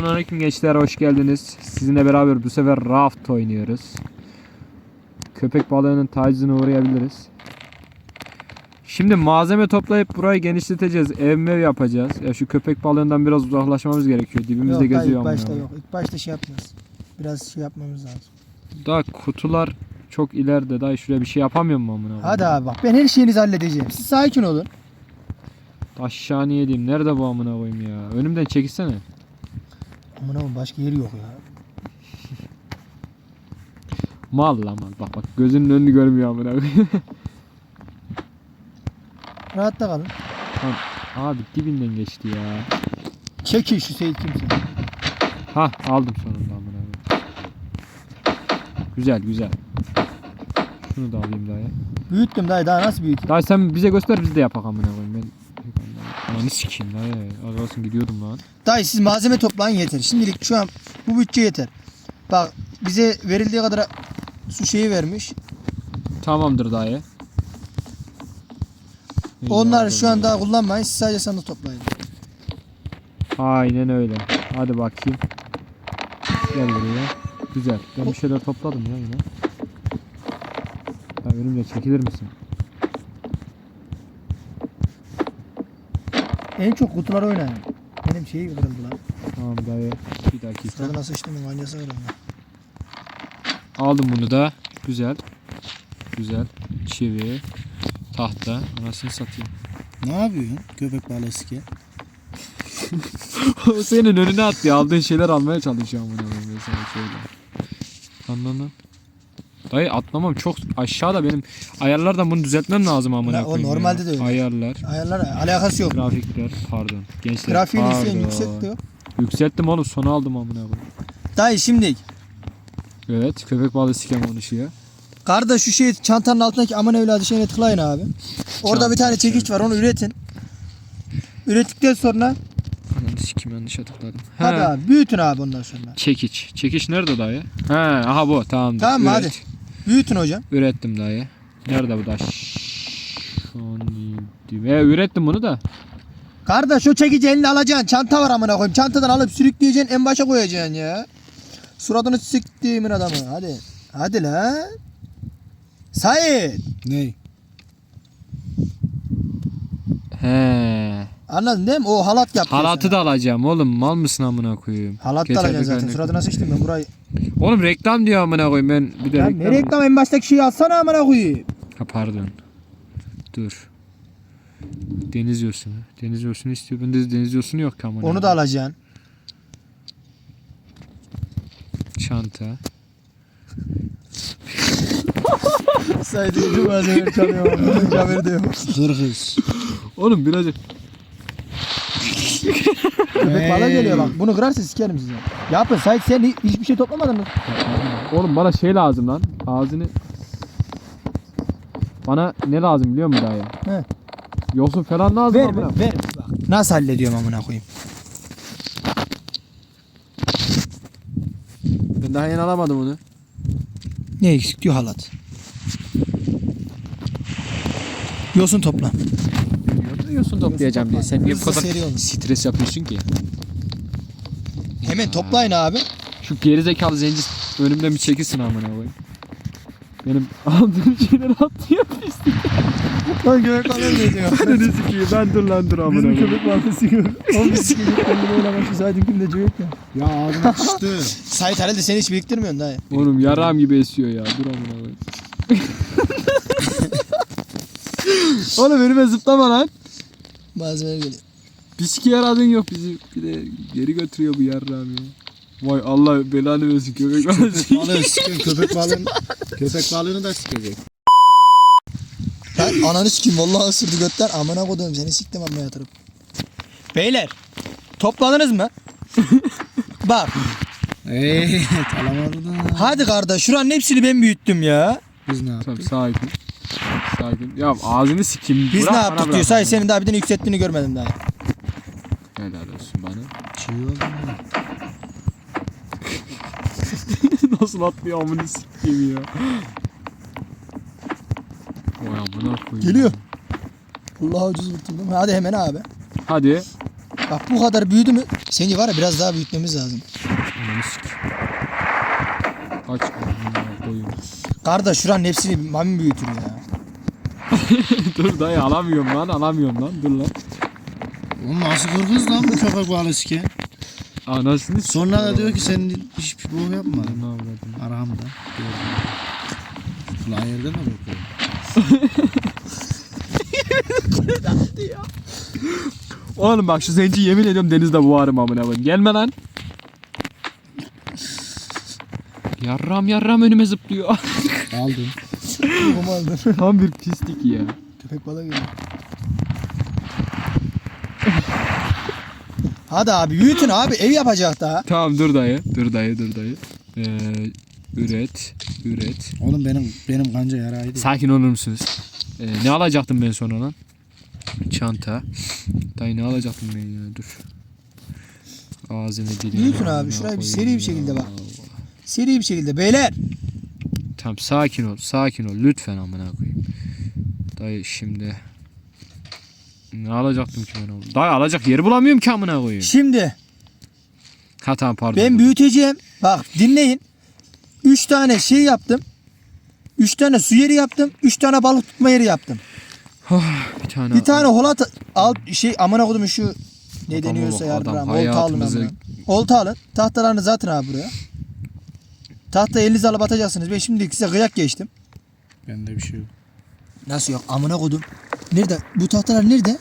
Selamünaleyküm gençler hoş geldiniz. Sizinle beraber bu sefer raft oynuyoruz. Köpek balığının tacizine uğrayabiliriz. Şimdi malzeme toplayıp burayı genişleteceğiz. Ev mev yapacağız. Ya şu köpek balığından biraz uzaklaşmamız gerekiyor. Dibimizde yok, geziyor ilk ama. başta yok. İlk başta şey yapmıyoruz. Biraz şey yapmamız lazım. Daha kutular çok ileride. Daha şuraya bir şey yapamıyor mu amına? Hadi abi bak ben her şeyinizi halledeceğim. Siz sakin olun. Aşağı niye diyeyim? Nerede bu amına koyayım ya? Önümden çekilsene. Aman başka yeri yok ya. Mal lan mal. Bak bak gözünün önünü görmüyor amına. Rahatta kalın. Abi dibinden geçti ya. Çekil şu Seyit kimse. Ha aldım sonunda amına. Güzel güzel. Şunu da alayım daha ya. Büyüttüm dayı daha nasıl büyüteyim? Daha sen bize göster biz de yapak amına koyayım. Ben Ananı sikeyim. Az olsun gidiyordum lan. Dayı siz malzeme toplayın yeter. Şimdilik şu an bu bütçe yeter. Bak bize verildiği kadar su şeyi vermiş. Tamamdır. İyi Onları şu an daha kullanmayın. Siz sadece sandık toplayın. Aynen öyle. Hadi bakayım. Gel buraya. Güzel. Ben bir şeyler topladım ya yine. Ya önümde çekilir misin? En çok kutular oynayın. Benim şeyi kırıldı lan. Tamam dayı. Bir dakika. Sırada nasıl içtiğimin kancası kırıldı. Aldım bunu da. Güzel. Güzel. Çivi. Tahta. Anasını satayım. Ne yapıyorsun köpek balığı sike? O senin önüne attı ya. Aldığın şeyler almaya çalışıyor amına koyayım ben sana söyleyeyim. Lan lan lan. Dayı atlamam çok aşağıda benim ayarlardan bunu düzeltmem lazım amına o koyayım. ya. normalde de öyle. Ayarlar, Ayarlar alakası yok. grafikler, pardon. Gençler. Grafiğini pardon. isteyen yüksek diyor. Yükselttim oğlum sonu aldım amına koyayım. Dayı şimdi Evet, köpek balığı sikem konuşuyor. Karda şu şey çantanın altındaki aman evladı şeyine tıklayın abi. Orada bir tane çekiç var onu üretin. Ürettikten sonra Ananı sikim yanlış tıkladım. hadi He. abi büyütün abi ondan sonra. Çekiç. Çekiç nerede dayı? He, aha bu. Tamam. Tamam? Hadi. Büyütün hocam. Ürettim dayı. Nerede bu da? E, ürettim bunu da. Kardeş o çekici eline alacaksın. Çanta var amına koyayım. Çantadan alıp sürükleyeceksin en başa koyacaksın ya. Suratını siktiğimin adamı. Hadi. Hadi lan. Sait. Ney? He. Anladın değil mi? O halat yap. Halatı da alacağım oğlum. Mal mısın amına koyayım? Halat da alacaksın zaten. Suratına sıçtım ben burayı. Oğlum reklam diyor amına koyayım ben bir de Ya ne reklam en baştaki şeyi alsana amına koyayım. Ha pardon. Dur. Deniz yosunu. Deniz yosunu istiyor. Bende deniz yosunu yok ki amına. Onu da alacaksın. Çanta. Sait iyi malzeme çalıyor. Hiç haberi de yok. Hırhız. Oğlum birazcık. Köpek balığı geliyor bak. Bunu kırarsa sikerim sizi. Yapın Sait sen hi- hiçbir şey toplamadın mı? Oğlum bana şey lazım lan. Ağzını bana ne lazım biliyor musun dayı? He. Yosun falan lazım Ver amına. ver ver. Bak. Nasıl hallediyorum amına koyayım? Ben daha yeni alamadım onu. Ne eksik diyor halat. Yosun topla. Yosun toplayacağım diye. Sen niye bu kadar seri olun. stres yapıyorsun ki? Hemen toplayın abi. Şu gerizekalı zenci önümden bir çekilsin amına koyayım. Benim aldığım şeyleri attı ya pislik. Lan köpek balığı geliyor. Ananı sikeyim ben dur lan dur amına Bizim koyayım. köpek balığı sikiyor. Oğlum biz sikecek kendini oynamak şu Sait'in kimde cüvek ya. Ya ağzına sıçtı. Sait herhalde sen hiç biriktirmiyorsun dayı. Oğlum yarağım gibi esiyor ya. Dur amına koyayım. Oğlum önüme zıplama lan. Malzeme geliyor. Biski yaradın yok bizi. Bir de geri götürüyor bu yarrağım ya. Vay Allah belanı versin köpek balığı. Köpek balığı sikin köpek balığını. köpek balığını da sikecek. Ben ananı sikeyim vallahi ısırdı götten. Amına koduğum seni siktim amma yatırıp. Beyler topladınız mı? Bak Evet alamadı da. hadi kardeş şuranın hepsini ben büyüttüm ya. Biz ne yaptık? sakin. Sakin. Ya ağzını sikim. Biz ne yaptık diyor. Say senin daha bir tane yükselttiğini görmedim daha. Helal olsun bana. Çiğ oldu mu? Nasıl atlıyor amını sikeyim ya. Vay amına koyayım. Geliyor. Allah ucuz kurtuldum. Hadi hemen abi. Hadi. Bak bu kadar büyüdü mü? Seni var ya biraz daha büyütmemiz lazım. Ananı sik. Aç amına koyayım. Kardeş şuranın hepsini mami büyütür ya. dur dayı alamıyorum lan alamıyorum lan dur lan. Oğlum nasıl kırgız lan bu köpek balığı sike. Anasını. Sonra da diyor ki sen hiçbir bok yapma. Ne avradın? Arhamda. Flyer'da mı bakıyor? Oğlum bak şu zenci yemin ediyorum denizde boğarım amına koyayım. Gelme lan. Yarram yarram önüme zıplıyor. Aldım. Aldı. Tam bir pislik ya. Köpek balığı geliyor. Hadi abi büyütün abi ev yapacak daha. Tamam dur dayı. Dur dayı dur dayı. Ee, üret. Üret. Oğlum benim benim kanca yaraydı. Sakin olur musunuz? Ee, ne alacaktım ben sonra lan? Çanta. Dayı ne alacaktım ben ya dur. Ağzını dilini. Büyütün abi, şuraya bir seri bir şekilde bak. Seri bir şekilde beyler. Tamam sakin ol sakin ol lütfen amına koyayım. Dayı şimdi ne alacaktım ki ben oğlum? Dayı alacak yeri bulamıyorum ki amına koyayım. Şimdi Ha tamam pardon. ben büyüteceğim. Bak dinleyin. 3 tane şey yaptım. 3 tane su yeri yaptım. 3 tane balık tutma yeri yaptım. bir tane. Bir tane holat al şey amına kodum şu ne Adam deniyorsa adam yardım. Olta alın hayatımızı- amına. Olta alın. Tahtalarını zaten abi buraya. Tahta elinize alıp atacaksınız. Ben şimdi size kıyak geçtim. Bende bir şey yok. Nasıl yok amına kodum. Nerede? Bu tahtalar nerede?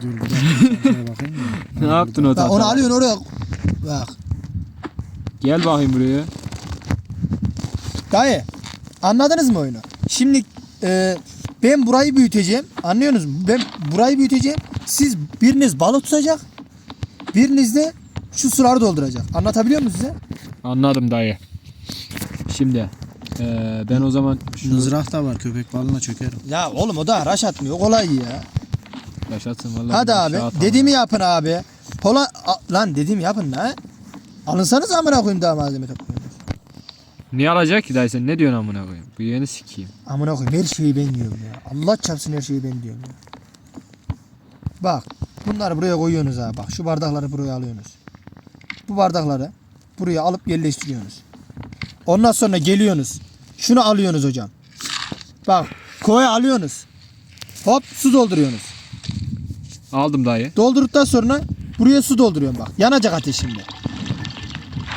Dur bir dakika bakayım? Ne yaptın o Bak onu alıyorsun oraya. Bak. Gel bakayım buraya. Dayı anladınız mı oyunu? Şimdi e, ben burayı büyüteceğim. Anlıyorsunuz mu? Ben burayı büyüteceğim. Siz biriniz balık tutacak. Biriniz de şu suları dolduracak. Anlatabiliyor muyum size? Anladım dayı. Şimdi eee, ben o zaman şu Mızrak da var köpek balığına çökerim. Ya oğlum o da raş atmıyor. Kolay ya. yaşatsın vallahi. Hadi abi. atamam. Dediğimi yapın abi. Pola A- lan dediğimi yapın lan. Alınsanız amına koyayım daha malzeme topluyorsunuz. Niye alacak ki dayı sen ne diyorsun amına koyayım? Bu yeni sikeyim. Amına koyayım her şeyi ben diyorum ya. Allah çarpsın her şeyi ben diyorum ya. Bak bunları buraya koyuyorsunuz abi bak. Şu bardakları buraya alıyorsunuz. Bu bardakları buraya alıp yerleştiriyorsunuz. Ondan sonra geliyorsunuz. Şunu alıyorsunuz hocam. Bak koya alıyorsunuz. Hop su dolduruyorsunuz. Aldım dayı. Doldurduktan sonra buraya su dolduruyorum bak. Yanacak ateş şimdi.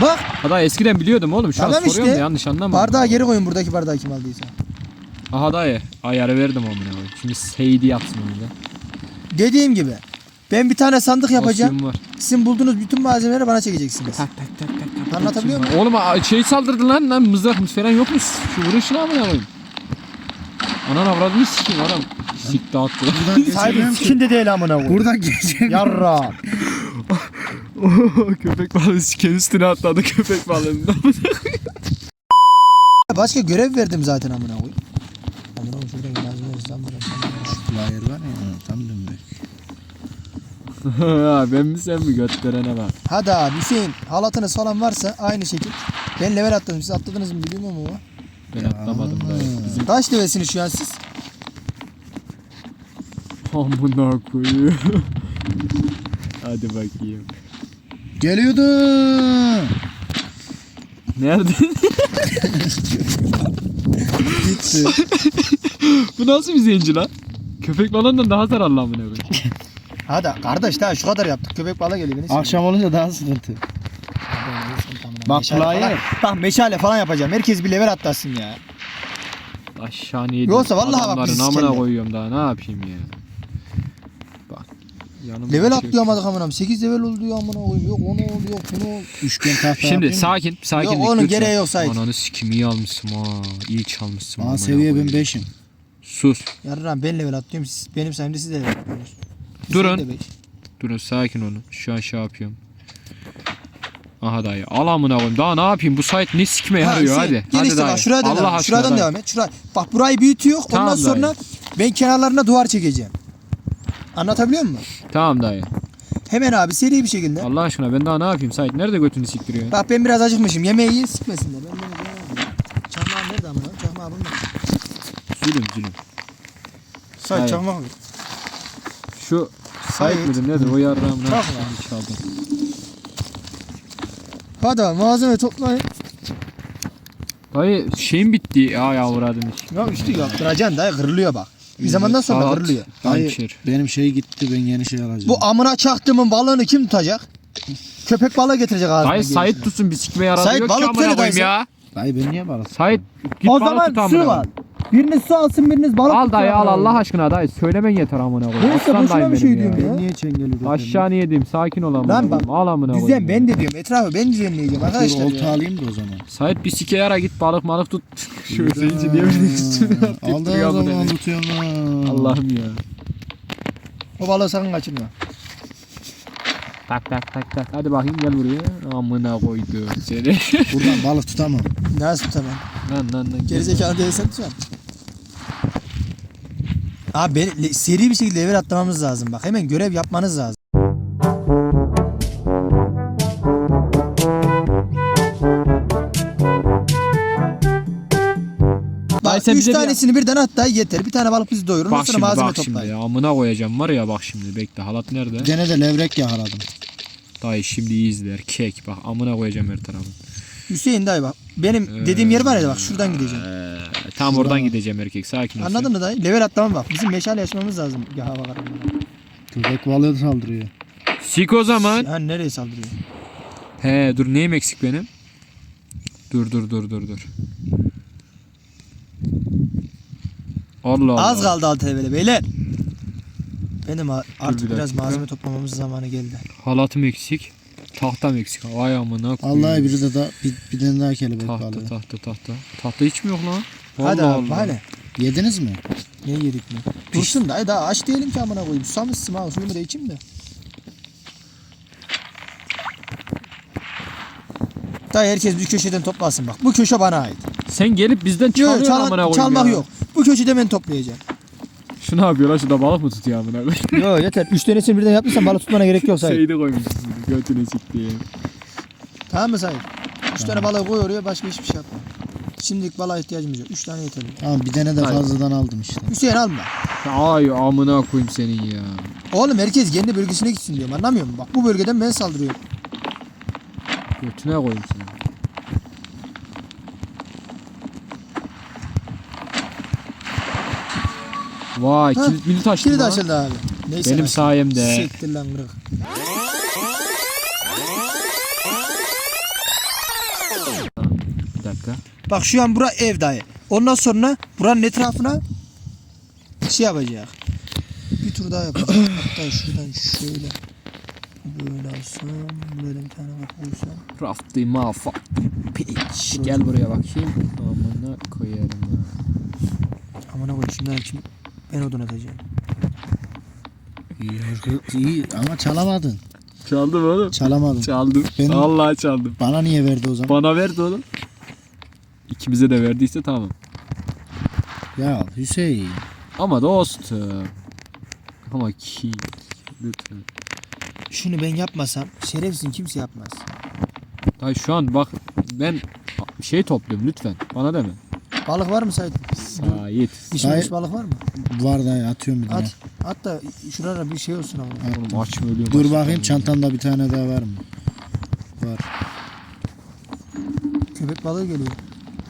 Bak Ha dayı eskiden biliyordum oğlum. Şu an Tamam soruyorum işte. da yanlış anlama. bardağı geri koyun buradaki bardağı kim aldıysa. Aha dayı. Ayarı verdim amına koyayım. Şimdi Seydi yapsın onu da. Dediğim gibi ben bir tane sandık yapacağım. Osyum var. Sizin bulduğunuz bütün malzemeleri bana çekeceksiniz. Tak tak tak tak tak. Anlatabiliyor muyum? Oğlum a- şey saldırdı lan lan mızrak mız falan yok mu? Şu vuruşunu amına koyayım. Anan avradını sikeyim adam. Sik dağıttı. Buradan Sahibi geçemiyorum ki. sikin de değil amına koy. Buradan geçemiyorum. Yarra. köpek balığı siken üstüne atladı köpek balığından. Başka görev verdim zaten amına koy. ben mi sen mi götlerene bak. Hadi abi Hüseyin halatınız falan varsa aynı şekil. Ben level atladım. Siz atladınız mı bilmiyorum ama. Ben atlamadım dayı. Bizim Kaç levelsiniz şu an siz? amına koyuyor. Hadi bakayım. Geliyordu. Nerede? Gitti. Bu nasıl bir zenci lan? Köpek balığından daha zararlı amına koyayım. Hadi kardeş daha şu kadar yaptık. Köpek balığı geliyor. Beni Akşam olunca daha sıkıntı. Bak flyer. Bak meşale falan yapacağım. Herkes bir level atlasın ya. Aşağı yedim. Yoksa vallahi bak bizi Adamların amına sikerler. koyuyorum daha ne yapayım ya. Bak. Yanımda Level şey- atlayamadık amına. 8 level oldu ya amına koyayım. Yok onu oldu yok bunu. Üçgen tahta Şimdi yapayım sakin sakin. Yok, onun gereği yok Sait. Ananı sikim iyi almışsın ha. İyi çalmışsın. Aa amına seviye ben koyayım. 5'im. Sus. Yarram ben level atlıyorum. Siz, benim sayemde siz de level atlıyorsunuz. Durun. De. Durun sakin olun. Şu an şey yapıyorum. Aha dayı. Al amına koyayım. Daha ne yapayım? Bu site ne sikime Ha, yarıyor hadi. Hadi dayı. şuraya Allah devam. Şuradan dayı. devam et. Şuraya. Bak burayı büyütüyor. Tamam Ondan sonra dayı. ben kenarlarına duvar çekeceğim. Anlatabiliyor muyum? Tamam dayı. Hemen abi seri bir şekilde. Allah aşkına ben daha ne yapayım? Sait nerede götünü siktiriyor? Bak ben biraz acıkmışım. Yemeği yiyin sikmesinler. Ben yemek yemem. Çakmağım nerede amına? Çakmağı bulma. Zulüm zulüm. Çakmak ver. Şu Sait. midir nedir o yarrağımın Bak hepsini çaldım. Hadi abi, malzeme toplayın. Dayı şeyim bitti ya yavradın iş. Ya üstü yaptıracaksın dayı kırılıyor bak. Bir zamandan sonra Saat, kırılıyor. Hançer. benim şey gitti ben yeni şey alacağım. Bu amına çaktığımın balığını kim tutacak? Köpek balığı getirecek ağzına. Dayı. Sait tutsun bir sikime yaradı Sait, yok ki balık amına koyayım dayı ya. Dayı ben niye balık? Sait git O balık zaman tut su amına var. koyayım. Biriniz su alsın biriniz balık Al dayı al Allah aşkına dayı söylemen yeter amına koyayım. Neyse, Aslan boşuna dayım bir şey benim diyorum ya. niye çengeli Aşağı niye diyeyim sakin ol amına Lan bak, koyayım. Al amına Düzen koyayım. ben de diyorum etrafı ben düzenleyeceğim arkadaşlar olta ya. alayım da o zaman. Sait bir sike yara git balık malık tut. Şu zenci niye böyle üstüne Aldı titriyor amına adamı koyayım. tutuyorum lan. Allah'ım ya. O balığı sakın kaçırma. Tak tak tak tak. Hadi bakayım gel buraya. Amına koydu seni. Buradan balık tutamam. Nasıl tamam. lan lan lan. Gerizekalı değilsen tutacağım. Abi seri bir şekilde level atlamamız lazım bak. Hemen görev yapmanız lazım. Bak sen 3 bize bir- tanesini birden at da yeter. Bir tane balık bizi doyurur. Bak sonra şimdi malzeme bak şimdi toplayın. ya. Amına koyacağım var ya bak şimdi bekle halat nerede? Gene de levrek yakaladım. Dayı şimdi iyi izler. Kek bak amına koyacağım her tarafı. Hüseyin dayı bak. Benim dediğim yer var ya bak şuradan gideceğim. Ee, tam oradan gideceğim erkek sakin ol. Anladın mı dayı? Level atlamam bak. Bizim meşale yaşamamız lazım. Ya hava kararında. Köpek balığı saldırıyor. Sik o zaman. Yani nereye saldırıyor? He dur neyim eksik benim? Dur dur dur dur dur. Allah Allah. Az kaldı altı levele beyler. Benim a- artık bir biraz dakika. malzeme toplamamız zamanı geldi. Halatım eksik. Tahtam eksik. Vay amına koyayım. Vallahi biri de da, bir, bir tane daha kelebek Tahta balığı. tahta tahta. Tahta hiç mi yok lan? Hadi abi Allah. hadi. Yediniz mi? Ne yedik mi? Dursun dayı daha aç değilim ki amına koyayım. Susamışsın ha suyumu da içeyim de. Dayı herkes bir köşeden toplasın bak. Bu köşe bana ait. Sen gelip bizden Yok çalıyorsun çal- amına koyayım çalmak ya. yok. Bu köşede ben toplayacağım. Şu ne yapıyor lan? Şurada balık mı tutuyor amına koyayım? Yok yeter. Üç tanesini birden yaptıysan balık tutmana gerek yok Sayın. Şeyde koymuşsun. Götünü sikti. Tamam mı Sayın? Üç tane balığı koy oraya başka hiçbir şey yapma. Şimdilik balığa ihtiyacımız yok. Üç tane yeterli. Tamam bir tane de Hayır. fazladan aldım işte. Hüseyin alma. Ay amına koyayım senin ya. Oğlum herkes kendi bölgesine gitsin diyorum anlamıyor musun? Bak bu bölgeden ben saldırıyorum. Götüne koyayım seni. Vay Ha, kilit milit açtın Kilit lan. açıldı abi. Neyse. Benim açıldı. sayemde. Siktir lan kırık. Bir dakika. Bak şu an bura ev dayı. Ondan sonra buranın etrafına şey yapacak. Bir tur daha yapacak. Hatta şuradan şöyle böyle alsam böyle bir tane bak koysam. Rafty mafa. Piç. Gel buraya bakayım. Amına koyarım. Amına koy şimdi kim ben odun atacağım. İyi, iyi ama çalamadın. Çaldım oğlum. Çalamadın. Çaldım. Benim- Vallahi çaldım. Bana niye verdi o zaman? Bana verdi oğlum. İkimize de verdiyse tamam. Ya Hüseyin. Ama dostum. Ama ki lütfen. Şunu ben yapmasam şerefsin kimse yapmaz. Dayı şu an bak ben şey topluyorum lütfen. Bana deme. Balık var mı Sait? Sait. Pişmemiş Hayır. balık var mı? Var da atıyorum bir tane. At. At da şurada bir şey olsun ama. Oğlum aç mı? Dur bakayım ya. çantanda bir tane daha var mı? Var. Köpek balığı geliyor.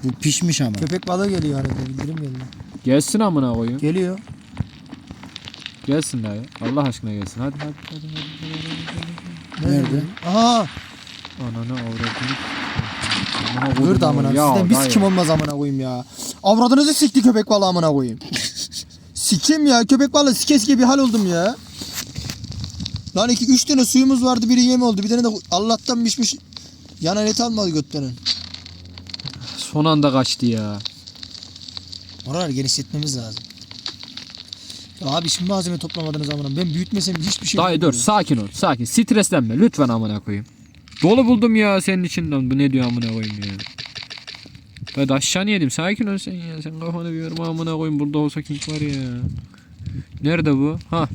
Bu pişmiş ama. Köpek balığı geliyor arada bildirim geliyor. Gelsin amına koyayım. Geliyor. Gelsin dayı. Allah aşkına gelsin. Hadi hadi hadi. hadi. Nerede? geliyor? Aha. Ananı avradını. Amına Dur koydum da amına. ya, Sizden biz dayı. kim olmaz amına koyayım ya. Avradınızı sikti köpek balığı amına koyayım. Sikim ya köpek balığı sike sike bir hal oldum ya. Lan iki üç tane suyumuz vardı biri yem oldu bir tane de Allah'tan pişmiş yanan et almadı götlerin. Son anda kaçtı ya. Oraları genişletmemiz lazım. Ya abi şimdi malzeme toplamadınız amına. Ben büyütmesem hiçbir şey Dayı dur sakin ol. Sakin. Streslenme. Lütfen amına koyayım. Dolu buldum ya senin için lan. Bu ne diyor amına koyayım ya. Da aşağı yedim. Sakin ol sen ya. Sen kafanı bir yorma amına koyayım. Burada olsa kim var ya. Nerede bu? Ha.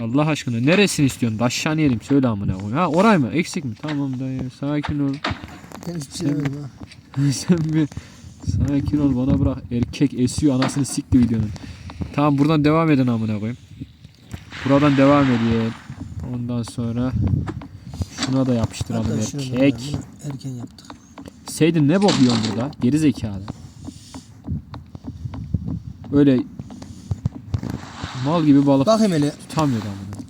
Allah aşkına neresini istiyorsun? Aşağı yedim. Söyle amına koyayım. Ha oray mı? Eksik mi? Tamam dayı. Sakin ol. Ben hiçbir şey demedim ha. Sen bir sakin ol bana bırak. Erkek esiyor anasını sikti videonun. Tamam buradan devam edin amına koyayım. Buradan devam edelim. Ondan sonra şuna da yapıştıralım Hatta da erkek. bunu erken yaptık. Seydin ne bakıyorsun burada? Geri zekalı. Öyle mal gibi balık Bakayım hele. tutamıyor amına.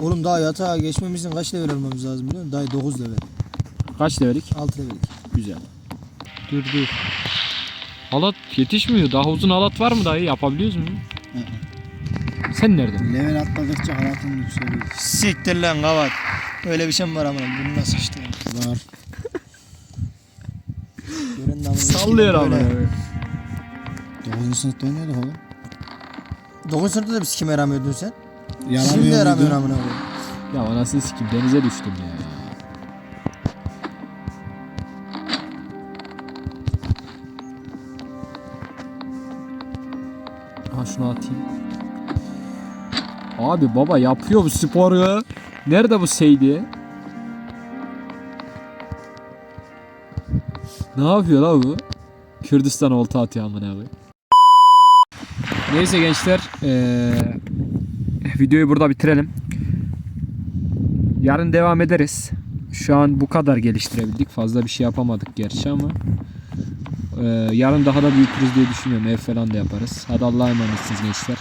Oğlum daha yatağa geçmemizin kaç level olmamız lazım biliyor musun? Daha 9 level. Kaç levelik? 6 level. Güzel. Dur dur. Halat yetişmiyor. Daha uzun halat var mı dayı? Yapabiliyoruz mu? Hı hı. Sen nereden? Level atladıkça halatın yükseliyor. Siktir lan kavat. Öyle bir şey mi var ama bunu nasıl işte? Var. Sallıyor ama. böyle- 9. sınıfta oynuyorduk oğlum. 9 sınıfta da biz kime yaramıyordun sen? Şimdi Yaramıyor yaramıyorsun muydu? amına koyayım. Ya anasını sikim denize düştüm ya. Ha şunu atayım. Abi baba yapıyor bu sporu. Nerede bu Seydi? Ne yapıyor la bu? Kürdistan olta atıyor amına koyayım. Neyse gençler, eee, videoyu burada bitirelim. Yarın devam ederiz. Şu an bu kadar geliştirebildik. Fazla bir şey yapamadık gerçi ama eee, yarın daha da büyütürüz diye düşünüyorum. Ev falan da yaparız. Hadi Allah'a emanetsiniz gençler.